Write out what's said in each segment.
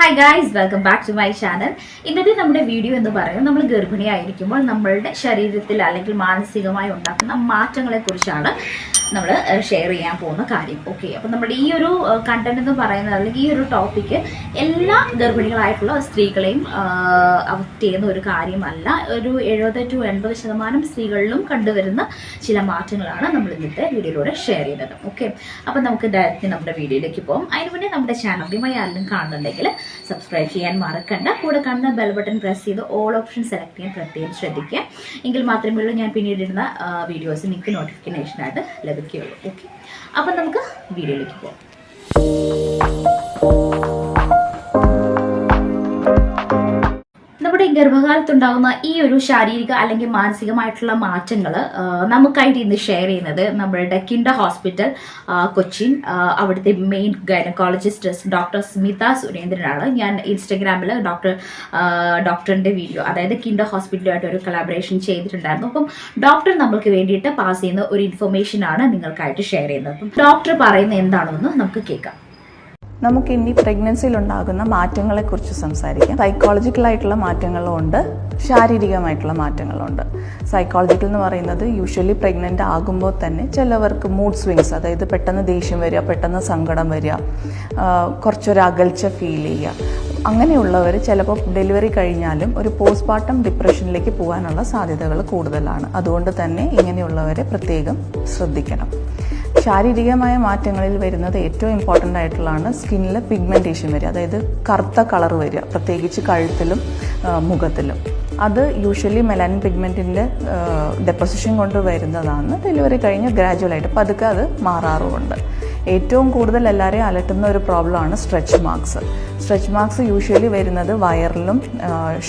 Hi guys welcome back to my channel ഇന്നത്തെ നമ്മുടെ video എന്ന് പറയുന്നത് നമ്മൾ ഗർഭിണിയായിരിക്കുമ്പോൾ നമ്മളുടെ ശരീരത്തിൽ അല്ലെങ്കിൽ മാനസികമായി ഉണ്ടാക്കുന്ന മാറ്റങ്ങളെ കുറിച്ചാണ് നമ്മൾ ഷെയർ ചെയ്യാൻ പോകുന്ന കാര്യം. ഓക്കെ അപ്പം നമ്മുടെ ഈ ഒരു കണ്ടന്റ് എന്ന് പറയുന്നത് അല്ലെങ്കിൽ ഈ ഒരു ടോപ്പിക്ക് എല്ലാ ഗർഭിണികളായിട്ടുള്ള സ്ത്രീകളെയും അഫക്റ്റ് ചെയ്യുന്ന ഒരു കാര്യമല്ല. ഒരു എഴുപത് ടു എൺപത് ശതമാനം സ്ത്രീകളിലും കണ്ടുവരുന്ന ചില മാറ്റങ്ങളാണ് നമ്മൾ ഇന്നത്തെ വീഡിയോയിലൂടെ ഷെയർ ചെയ്തത്. ഓക്കെ അപ്പം നമുക്ക് ഡയറക്റ്റ് നമ്മുടെ വീഡിയോയിലേക്ക് പോകും. അതിന് മുന്നേ നമ്മുടെ ചാനൽ ആദ്യമായി ആരെങ്കിലും കാണുന്നുണ്ടെങ്കിൽ സബ്സ്ക്രൈബ് ചെയ്യാൻ മറക്കണ്ട. കൂടെ കാണുന്ന ബെൽ ബട്ടൺ പ്രസ് ചെയ്ത് ഓൾ ഓപ്ഷൻ സെലക്ട് ചെയ്യാൻ പ്രത്യേകം ശ്രദ്ധിക്കുക. എങ്കിൽ മാത്രമേ ഉള്ളൂ ഞാൻ പിന്നീട് ഇടുന്ന വീഡിയോസ് നിങ്ങൾക്ക് നോട്ടിഫിക്കേഷനായിട്ട് ലഭിക്കുകയുള്ളൂ ഓക്കെ അപ്പം നമുക്ക് വീഡിയോയിലേക്ക് പോകാം. നമ്മുടെ ഗർഭകാലത്തുണ്ടാകുന്ന ഈ ഒരു ശാരീരിക അല്ലെങ്കിൽ മാനസികമായിട്ടുള്ള മാറ്റങ്ങൾ നമുക്കായിട്ട് ഇന്ന് ഷെയർ ചെയ്യുന്നത് നമ്മുടെ കിൻഡ ഹോസ്പിറ്റൽ കൊച്ചിൻ അവിടുത്തെ മെയിൻ ഗൈനക്കോളജിസ്റ്റ് ഡോക്ടർ സ്മിത സുരേന്ദ്രനാണ്. ഞാൻ ഇൻസ്റ്റഗ്രാമിൽ ഡോക്ടർ ഡോക്ടറിന്റെ വീഡിയോ അതായത് കിൻഡ ഹോസ്പിറ്റലുമായിട്ട് ഒരു കൊളാബറേഷൻ ചെയ്തിട്ടുണ്ടായിരുന്നു. അപ്പം ഡോക്ടർ നമ്മൾക്ക് വേണ്ടിയിട്ട് പാസ് ചെയ്യുന്ന ഒരു ഇൻഫർമേഷൻ ആണ് നിങ്ങൾക്കായിട്ട് ഷെയർ ചെയ്യുന്നത്. ഡോക്ടർ പറയുന്നത് എന്താണെന്ന് നമുക്ക് കേൾക്കാം. നമുക്ക് ഇനി പ്രഗ്നൻസിയിൽ ഉണ്ടാകുന്ന മാറ്റങ്ങളെ കുറിച്ച് സംസാരിക്കാം. സൈക്കോളജിക്കൽ ആയിട്ടുള്ള മാറ്റങ്ങളും ഉണ്ട് ശാരീരികമായിട്ടുള്ള മാറ്റങ്ങളുണ്ട്. സൈക്കോളജിക്കൽ എന്ന് പറയുന്നത് യൂഷ്വലി പ്രഗ്നന്റ് ആകുമ്പോൾ തന്നെ ചിലവർക്ക് മൂഡ് സ്വിങ്സ് അതായത് പെട്ടെന്ന് ദേഷ്യം വരിക പെട്ടെന്ന് സങ്കടം വരിക കുറച്ചൊരു അകൽച്ച ഫീൽ ചെയ്യുക. അങ്ങനെയുള്ളവർ ചിലപ്പോൾ ഡെലിവറി കഴിഞ്ഞാലും ഒരു പോസ്റ്റ്മോർട്ടം ഡിപ്രഷനിലേക്ക് പോകാനുള്ള സാധ്യതകൾ കൂടുതലാണ്. അതുകൊണ്ട് തന്നെ ഇങ്ങനെയുള്ളവരെ പ്രത്യേകം ശ്രദ്ധിക്കണം. ശാരീരികമായ മാറ്റങ്ങളിൽ വരുന്നത് ഏറ്റവും ഇമ്പോർട്ടന്റ് ആയിട്ടുള്ളതാണ് സ്കിന്നിലെ പിഗ്മെന്റേഷൻ വരിക. അതായത് കറുത്ത കളർ വരിക. പ്രത്യേകിച്ച് കഴുത്തിലും മുഖത്തിലും. അത് യൂഷ്വലി മെലാനിൻ പിഗ്മെന്റിന്റെ ഡെപ്പോസിഷൻ കൊണ്ട് വരുന്നതാണ്. ഡെലിവറി കഴിഞ്ഞ് ഗ്രാജുവലായിട്ട് പതുക്കെ അത് മാറാറുമുണ്ട്. ഏറ്റവും കൂടുതൽ എല്ലാവരെയും അലട്ടുന്ന ഒരു പ്രോബ്ലമാണ് stretch marks stretch marks usually വരുന്നത് വയറിലും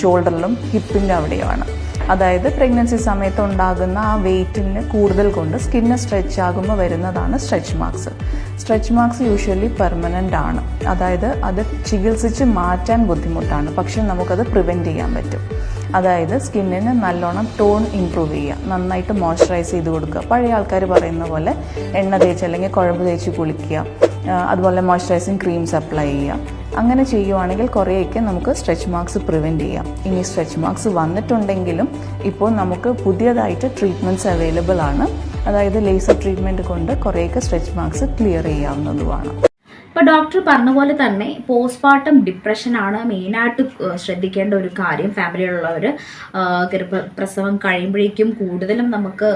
ഷോൾഡറിലും ഹിപ്പിന്റെ അവിടെയുമാണ്. അതായത് പ്രഗ്നൻസി സമയത്ത് ഉണ്ടാകുന്ന ആ വെയിറ്റിന് കൂടുതൽ കൊണ്ട് സ്കിന്ന് സ്ട്രെച്ച് ആകുമ്പോൾ വരുന്നതാണ് stretch marks stretch marks usually permanent ആണ്. അതായത് അത് ചികിത്സിച്ച് മാറ്റാൻ ബുദ്ധിമുട്ടാണ്. പക്ഷെ നമുക്കത് പ്രിവെന്റ് ചെയ്യാൻ പറ്റും. അതായത് സ്കിന്നിന് നല്ലോണം ടോൺ ഇമ്പ്രൂവ് ചെയ്യുക. നന്നായിട്ട് മോയ്സ്ചറൈസ് ചെയ്ത് കൊടുക്കുക. പഴയ ആൾക്കാർ പറയുന്ന പോലെ എണ്ണ തേച്ച് അല്ലെങ്കിൽ കുഴമ്പ് തേച്ച് കുളിക്കുക. അതുപോലെ മോയ്സ്ചറൈസിങ് ക്രീംസ് അപ്ലൈ ചെയ്യുക. അങ്ങനെ ചെയ്യുവാണെങ്കിൽ കുറേയൊക്കെ നമുക്ക് സ്ട്രെച്ച് മാർക്സ് പ്രിവെന്റ് ചെയ്യാം. ഇനി സ്ട്രെച്ച് മാർക്സ് വന്നിട്ടുണ്ടെങ്കിലും ഇപ്പോൾ നമുക്ക് പുതിയതായിട്ട് ട്രീറ്റ്മെന്റ്സ് അവൈലബിൾ ആണ്. അതായത് ലേസർ ട്രീറ്റ്മെന്റ് കൊണ്ട് കുറേയൊക്കെ സ്ട്രെച്ച് മാർക്സ് ക്ലിയർ ചെയ്യാവുന്നതുമാണ്. ഇപ്പൊ ഡോക്ടർ പറഞ്ഞ പോലെ തന്നെ പോസ്റ്റ്മോർട്ടം മെയിൻ ആയിട്ട് ശ്രദ്ധിക്കേണ്ട ഒരു കാര്യം. ഫാമിലിയിലുള്ളവർ ഗർഭപ്രസവം കഴിയുമ്പോഴേക്കും കൂടുതലും നമുക്ക്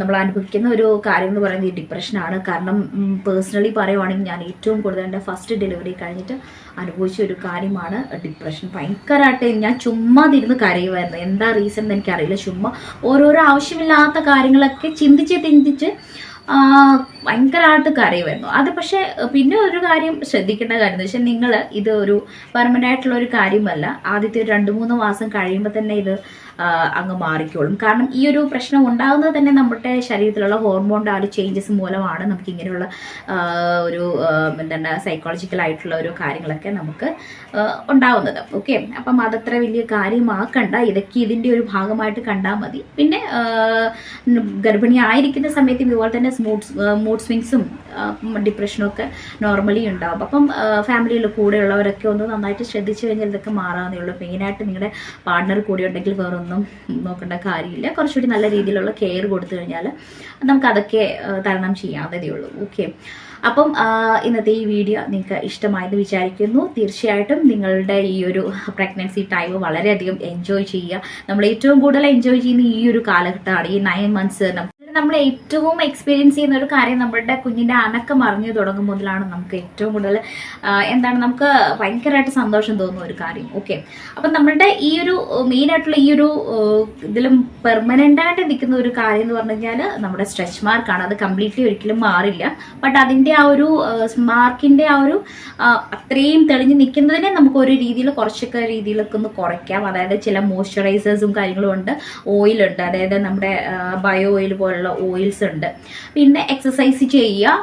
നമ്മൾ അനുഭവിക്കുന്ന ഒരു കാര്യം എന്ന് പറയുന്നത് ഈ ഡിപ്രഷനാണ് കാരണം പേഴ്സണലി പറയുവാണെങ്കിൽ ഞാൻ ഏറ്റവും കൂടുതൽ എന്റെ ഫസ്റ്റ് ഡെലിവറി കഴിഞ്ഞിട്ട് അനുഭവിച്ച ഒരു കാര്യമാണ് ഡിപ്രഷൻ ഭയങ്കരമായിട്ട് ഞാൻ ചുമ്മാ തിരുന്ന് കരയുമായിരുന്നു എന്താ റീസൺ എന്ന് എനിക്കറിയില്ല. ചുമ്മാ ഓരോരോ ആവശ്യമില്ലാത്ത കാര്യങ്ങളൊക്കെ ചിന്തിച്ച് ചിന്തിച്ച് ഭയങ്കരമായിട്ട് കരയുമായിരുന്നു. അത് പക്ഷേ പിന്നെ ഒരു കാര്യം ശ്രദ്ധിക്കേണ്ട കാര്യം എന്ന് വെച്ചാൽ നിങ്ങൾ ഇത് ഒരു പെർമനന്റ് ആയിട്ടുള്ള ഒരു കാര്യമല്ല. ആദ്യത്തെ രണ്ട് മൂന്ന് മാസം കഴിയുമ്പോൾ തന്നെ ഇത് അങ്ങ് മാറിക്കോളും. കാരണം ഈ ഒരു പ്രശ്നം ഉണ്ടാകുന്നത് തന്നെ നമ്മുടെ ശരീരത്തിലുള്ള ഹോർമോണിന്റെ ആ ഒരു ചേഞ്ചസ് മൂലമാണ് നമുക്ക് ഇങ്ങനെയുള്ള ഒരു എന്താണ് സൈക്കോളജിക്കൽ ആയിട്ടുള്ള ഒരു കാര്യങ്ങളൊക്കെ നമുക്ക് ഉണ്ടാവുന്നത്. ഓക്കെ അപ്പം അതത്ര വലിയ കാര്യമാക്കണ്ട. ഇതൊക്കെ ഇതിന്റെ ഒരു ഭാഗമായിട്ട് കണ്ടാൽ മതി. പിന്നെ ഗർഭിണി ആയിരിക്കുന്ന സമയത്ത് ഇതുപോലെ തന്നെ മൂഡ് മൂഡ് സ്വിങ്സും ഡിപ്രഷനും ഒക്കെ നോർമലി ഉണ്ടാവും. അപ്പം ഫാമിലിയിൽ കൂടെയുള്ളവരൊക്കെ ഒന്ന് നന്നായിട്ട് ശ്രദ്ധിച്ചു കഴിഞ്ഞാൽ ഇതൊക്കെ മാറാവുന്നേ ഉള്ളൂ. മെയിനായിട്ട് നിങ്ങളുടെ പാർട്ണർ കൂടെ ഉണ്ടെങ്കിൽ വേറൊന്നും നോക്കേണ്ട കാര്യമില്ല. കുറച്ചുകൂടി നല്ല രീതിയിലുള്ള കെയർ കൊടുത്തു കഴിഞ്ഞാൽ നമുക്ക് അതൊക്കെ തരണം ചെയ്യാവുന്നതേ ഉള്ളൂ. ഓക്കെ അപ്പം ഇന്നത്തെ ഈ വീഡിയോ നിങ്ങൾക്ക് ഇഷ്ടമായെന്ന് വിചാരിക്കുന്നു. തീർച്ചയായിട്ടും നിങ്ങളുടെ ഈ ഒരു പ്രഗ്നൻസി ടൈം വളരെയധികം എൻജോയ് ചെയ്യുക. നമ്മൾ ഏറ്റവും കൂടുതൽ എൻജോയ് ചെയ്യുന്ന ഈ ഒരു കാലഘട്ടമാണ്. ഈ നയൻ മന്ത്സ് നമ്മൾ ഏറ്റവും എക്സ്പീരിയൻസ് ചെയ്യുന്ന ഒരു കാര്യം നമ്മുടെ കുഞ്ഞിന്റെ അനക്കം അറിഞ്ഞു തുടങ്ങും മുതലാണ് നമുക്ക് ഏറ്റവും കൂടുതൽ എന്താണ് നമുക്ക് ഭയങ്കരമായിട്ട് സന്തോഷം തോന്നുന്ന ഒരു കാര്യം. ഓക്കെ അപ്പം നമ്മളുടെ ഈ ഒരു മെയിൻ ആയിട്ടുള്ള ഈ ഒരു ഇതിലും പെർമനന്റ് ആയിട്ട് നിൽക്കുന്ന ഒരു കാര്യം എന്ന് പറഞ്ഞു കഴിഞ്ഞാൽ നമ്മുടെ സ്ട്രെച്ച് മാർക്കാണ് അത് കംപ്ലീറ്റ്ലി ഒരിക്കലും മാറില്ല. ബട്ട് അതിന്റെ ആ ഒരു മാർക്കിന്റെ ആ ഒരു അത്രയും തെളിഞ്ഞ് നിൽക്കുന്നതിനെ നമുക്ക് ഒരു രീതിയിൽ കുറച്ചൊക്കെ രീതിയിലൊക്കെ ഒന്ന് കുറയ്ക്കാം. അതായത് ചില മോയ്സ്ചറൈസേഴ്സും കാര്യങ്ങളും ഉണ്ട്. ഓയിലുണ്ട് അതായത് നമ്മുടെ ബയോ ഓയിൽ പോലുള്ള ആയിട്ടുള്ള ഓയിൽസ് ഉണ്ട്. പിന്നെ എക്സസൈസ് ചെയ്യുക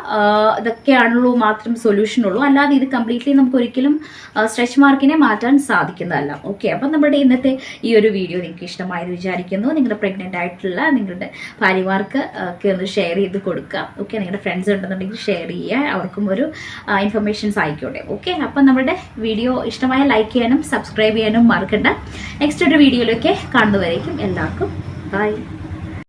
ഇതൊക്കെയാണുള്ളൂ മാത്രം സൊല്യൂഷൻ ഉള്ളൂ. അല്ലാതെ ഇത് കംപ്ലീറ്റ്ലി നമുക്ക് ഒരിക്കലും സ്ട്രെച്ച് മാർക്കിനെ മാറ്റാൻ സാധിക്കുന്നതല്ല. ഓക്കെ അപ്പം നമ്മുടെ ഇന്നത്തെ ഈ ഒരു വീഡിയോ നിങ്ങൾക്ക് ഇഷ്ടമായത് വിചാരിക്കുന്നു. നിങ്ങളുടെ പ്രഗ്നന്റ് ആയിട്ടുള്ള നിങ്ങളുടെ ഭാര്യമാർക്ക് ഒക്കെ ഒന്ന് ഷെയർ ചെയ്ത് കൊടുക്കുക. ഓക്കെ നിങ്ങളുടെ ഫ്രണ്ട്സ് ഉണ്ടെന്നുണ്ടെങ്കിൽ ഷെയർ ചെയ്യുക. അവർക്കും ഒരു ഇൻഫർമേഷൻസ് ആയിക്കോട്ടെ. ഓക്കെ അപ്പം നമ്മുടെ വീഡിയോ ഇഷ്ടമായ ലൈക്ക് ചെയ്യാനും സബ്സ്ക്രൈബ് ചെയ്യാനും മറക്കണ്ട. നെക്സ്റ്റ് ഒരു വീഡിയോയിലൊക്കെ കാണുന്നവരേക്കും എല്ലാവർക്കും ബൈ